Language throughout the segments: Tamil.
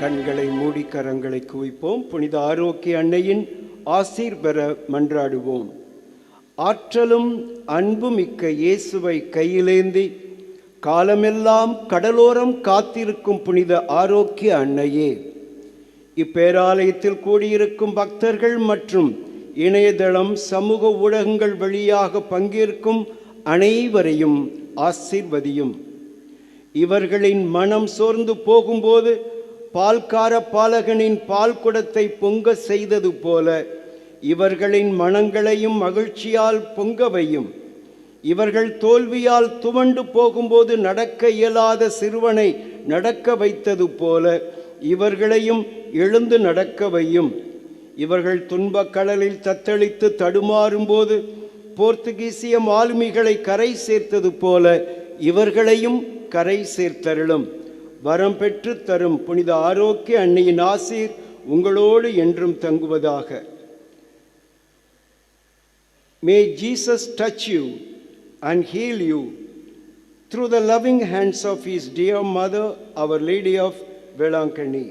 கண்களை மூடி கரங்களை குவிப்போம். புனித ஆரோக்கிய அன்னையின் ஆசீர் பெற மன்றாடுவோம். ஆற்றலும் அன்புமிக்க இயேசுவை கையிலேந்தி காலமெல்லாம் கடலோரம் காத்திருக்கும் புனித ஆரோக்கிய அன்னையே. இப்பேராலயத்தில் கூடியிருக்கும் பக்தர்கள் மற்றும் இணையதளம் சமூக ஊடகங்கள் வழியாக பங்கேற்கும் அனைவரையும் ஆசீர்வதியும். இவர்களின் மனம் சோர்ந்து போகும்போது பால்கார பாலகனின் பால் குடத்தை பொங்க செய்தது போல இவர்களின் மனங்களையும் மகிழ்ச்சியால் பொங்க வையும். இவர்கள் தோல்வியால் துவண்டு போகும்போது நடக்க இயலாத சிறுவனை நடக்க வைத்தது போல இவர்களையும் எழுந்து நடக்க வையும். இவர்கள் துன்பக் கடலில் தத்தளித்து தடுமாறும்போது போர்த்துகீசிய மாலுமிகளை கரை சேர்த்தது போல இவர்களையும் கரை சேர்த்தருளும். வரம் பெற்று தரும் புனித ஆரோக்கிய அன்னையின் ஆசீர் உங்களோடு என்றும் தங்குவதாக. May Jesus touch you and heal you through the loving hands of his dear mother our lady of Velankanni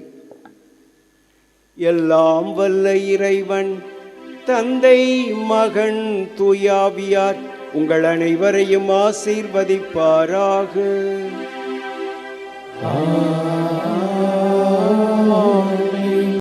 எல்லாம் வல்ல இறைவன் தந்தை மகன் தூயாவியார் உங்கள் அனைவரையும் ஆசீர்வதிப்பாராக. Amém.